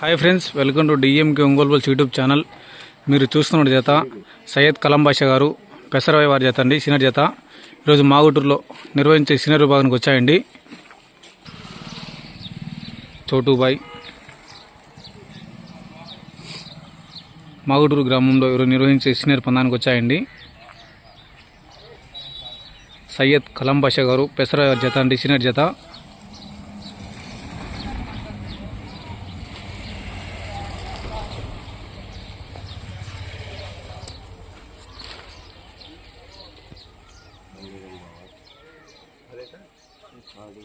Hi friends welcome to DMK Ongole bulls YouTube channel మీరు చూస్తున్న జత సయ్యద్ కలం బాషా గారు పెసరవాయి వారి జత అండి సీనియర్ జత. ఈరోజు మాగుటూరులో నిర్వహించే సీనియర్ విభాగానికి వచ్చాయండి. చోటుబాయ్. మాగుటూరు గ్రామంలో ఈరోజు నిర్వహించే సీనియర్ పందానికి వచ్చాయండి. సయ్యద్ కలం బాషా గారు పెసర జత అండి సీనియర్ జత. ಅದು